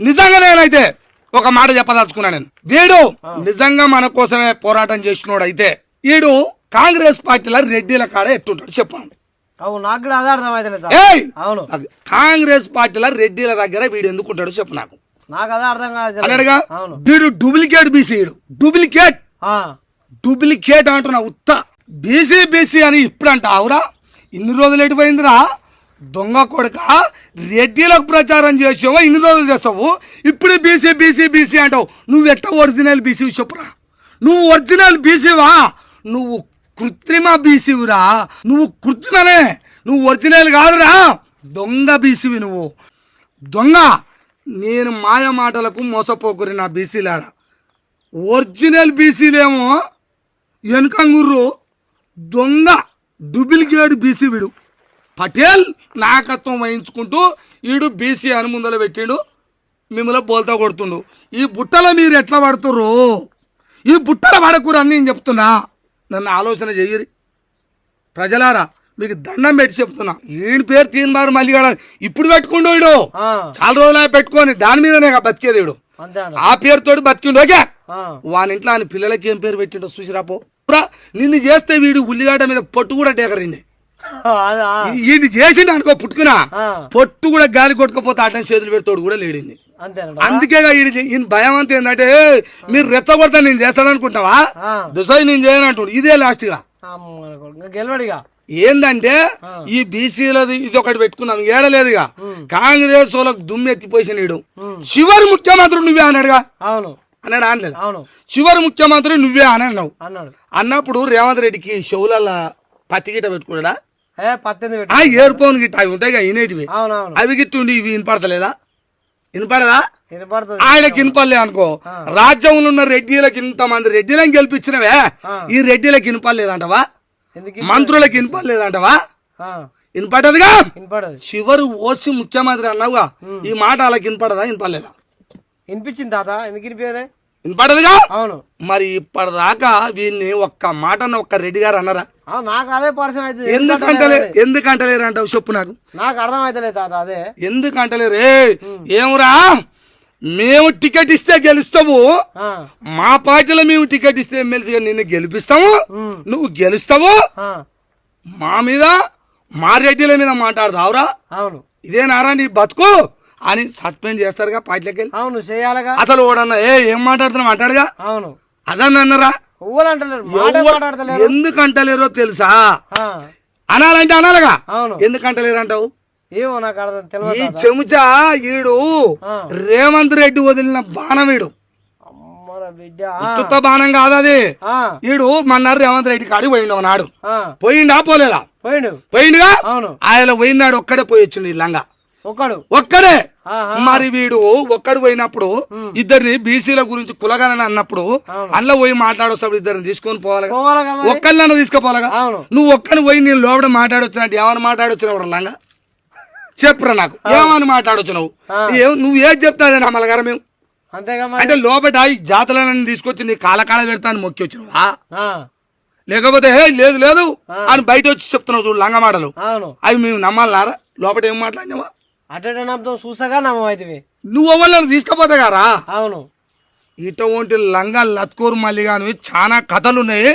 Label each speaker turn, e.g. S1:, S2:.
S1: నిజంగా నేనైతే ఒక మాట చెప్పదలుచుకున్నా నేను. వీడు నిజంగా మన కోసమే పోరాటం చేసినోడు అయితే వీడు కాంగ్రెస్ పార్టీలో రెడ్డిల కాడ ఎట్టుంటాడు చెప్పండి
S2: అవును నాకు కూడా అదే అవును.
S1: కాంగ్రెస్ పార్టీలో రెడ్డిల దగ్గర వీడు ఎందుకుంటాడు చెప్పు నాకు.
S2: నాకు అదే అర్థం కాదు
S1: అన్నాడుగా? వీడు డూప్లికేట్ బీసీ వీడు డూప్లికేట్. డూప్లికేట్ అంటున్నా ఉత్త. బీసీ బీసీ అని ఇప్పుడు అంటావురా ఇన్ని రోజులు ఎటుపోయిందిరా దొంగ కొడుక రెడ్డిలకు ప్రచారం చేసావో? ఇన్ని రోజులు చేస్తావు? ఇప్పుడు బీసీ బీసీ బీసీ అంటావు. నువ్వు ఎట్ట ఒరిజినల్ బీసీ చెప్పురా? నువ్వు ఒరిజినల్ బీసీవా? నువ్వు కృత్రిమ బీసీవురా? నువ్వు కృత్రిమనే? నువ్వు ఒరిజినల్ కాదురా? దొంగ బీసీవి నువ్వు. దొంగ నేను మాయ మాటలకు మోసపోకురి నా బీసీలారా. ఒరిజినల్ బీసీలేమో వెనుకంగుర్రు దొంగ డూప్లికేట్ బీసీ విడు. పటేల్ నాయకత్వం వహించుకుంటూ ఈడు బీసీ అని ముందర పెట్టిండు మిమ్మల్ని బోల్తా కొడుతుండు. ఈ బుట్టలో మీరు ఎట్లా పడుతుర్రు? ఈ బుట్టల పడకూరు అని నేను చెప్తున్నా. నన్ను ఆలోచన చెయ్యరి. ప్రజలారా మీకు దండం పెట్టి చెప్తున్నా. ఈయన పేరు తీన్మారు మళ్ళీ ఇప్పుడు పెట్టుకుండు వీడు చాలా రోజులు పెట్టుకొని దాని మీదనే కదా బతికేది వీడు ఆ పేరుతోటి బతికిండు ఓకే? వాని ఇంట్లో ఆయన పిల్లలకి ఏం పేరు పెట్టిండో చూసిరాపో. నిన్ను చేస్తే వీడు ఉల్లిగడ్డ మీద పొట్టు కూడా డేకరింది ఈయన చేసిండు అనుకో పుట్టుకున్నా పొట్టు కూడా గాలి కొట్టుకపోతే అటం చేతులు పెడతాడు కూడా లేడింది. అందుకేగా ఈయన ఈయన భయం అంతా ఏంటంటే "ఏయ్, మీరు రెచ్చగొడతా నేను చేస్తాను అనుకుంటావా
S2: ఆ,
S1: దుసాయి నేను చేయను అంటాడు. ఇదే
S2: లాస్ట్గా. గెలవడిగా?
S1: ఏందంటే ఈ బీసీలది ఇది ఒకటి పెట్టుకున్నాం ఏడలేదుగా. కాంగ్రెస్ వాళ్ళకి దుమ్ము ఎత్తిపోసిన ఈడు చివరి ముఖ్యమంత్రి నువ్వే అన్నాడుగా.
S2: అవును.
S1: అన్నాడు? అనలేదు?
S2: అవును.
S1: చివరి ముఖ్యమంత్రి నువ్వే అని అన్నావు. అన్నప్పుడు రేవంత్ రెడ్డికి షవులల్ల పత్తి గిట్ట పెట్టుకున్నాడా? ఆ ఏర్పోన్ గిట్ట అవి ఉంటాయి కదా ఇనేటివి. అవి గిట్టుండి ఇవి వినపడతలేదా? వినపడదా? ఆయనకి వినపడలే అనుకో. రాజ్యంలో ఉన్న రెడ్డిలకు ఇంతమంది రెడ్డిలను గెలిపించినవే. ఈ రెడ్డిలకు వినపడలేదంటవా? మంత్రులకు వినపడలేదంటవా? వినపడదుగా?
S2: వినపడదు.
S1: చివరి ఓసి ముఖ్యమంత్రి అన్నావుగా ఈ మాట వాళ్ళకి వినపడదా వినపడలేదా?
S2: వినిపించింది తాత ఎందుకు వినిపించదే
S1: వినపడదుగా?
S2: అవును.
S1: మరి ఇప్పటిదాకా వీడిని ఒక్క మాట ఒక్క రెడ్డి గారు అన్నారా?
S2: నాకు అదే పర్సన్ అవుతుంది
S1: ఎందుకంటలే ఎందుకంటలేరు అంటావు చెప్పు నాకు.
S2: నాకు అర్థం అవుతలేదు తాత అదే.
S1: ఎందుకంటలేరు ఏమురా? మేము టికెట్ ఇస్తే గెలుస్తాము మా పార్టీలో మేము టికెట్ ఇస్తే ఎమ్మెల్సీగా నిన్ను గెలిపిస్తాము. నువ్వు గెలుస్తావు. మా మీద మా రెడ్డిల మీద మాట్లాడదావురా
S2: అవును.
S1: ఇదేనారా నీ బతుకు. అని సస్పెండ్ చేస్తారుగా పార్టీలోకి వెళ్ళి?
S2: అవును చేయాలగా.
S1: అసలు ఓడన్నా ఏ ఏం మాట్లాడుతున్నావు అంటాడుగా
S2: అవును.
S1: అదన్న అన్నరా?
S2: ఊరు అంటలేరు
S1: తెలుసా? అనాలంటే అనాలగా.
S2: అవును.
S1: ఎందుకంటలేరు అంటావు
S2: ఏమో నాకు అర్థం
S1: ఈ
S2: తెలియదు తాత.
S1: చెంచా ఈడు. రేవంత్ రెడ్డి వదిలిన బాణం వీడు బాణం కాదు అది. ఈడు మన్నారు రేవంత్ రెడ్డి కాడికి పోయిండు ఒకనాడు.
S2: ఆ,
S1: పోయిండా పోలేదా?
S2: పోయిండు.
S1: పోయిండుగా? ఆయన పోయినాడు ఒక్కడే పోయొచ్చిండు ఈ లంగా.
S2: ఒక్కడు.
S1: మరి వీడు ఒక్కడు పోయినప్పుడు ఇద్దరిని బీసీల గురించి కులగానని అన్నప్పుడు. అందులో పోయి మాట్లాడొస్తాడు ఇద్దరిని తీసుకొని. ఒక్కళ్ళన్నా తీసుకుపోవాలిగా?
S2: అవును.
S1: నువ్వు ఒక్కని పోయి నేను లోపల మాట్లాడొచ్చినట్టు ఏమని మాట్లాడొచ్చినావు లంగా చెప్పురా నాకు. ఏమని మాట్లాడొచ్చినావు. ఏ- నువ్వు ఏది చెప్తాదే నా మలగారం మేము? అంటే లోపల ఈ జాతలను తీసుకొచ్చి నీ కాలకాల పెడతాను మొక్కి వచ్చినావా లేకపోతే హే లేదు లేదు అని బయట వచ్చి చెప్తున్నావు చూడు లంగ మాటలు.
S2: అవును.
S1: అవి మేము నమ్మాలన్నారా లోపల ఏం మాట్లాడినావా?
S2: అటు నమ్మతో చూసాగా నమ్మవుతుంది
S1: నువ్వు ఎవరిని తీసుకపోతే గారా?
S2: అవును.
S1: ఇటువంటి లంగా లత్కూరు మల్లి కానీ చాలా కథలు ఉన్నాయి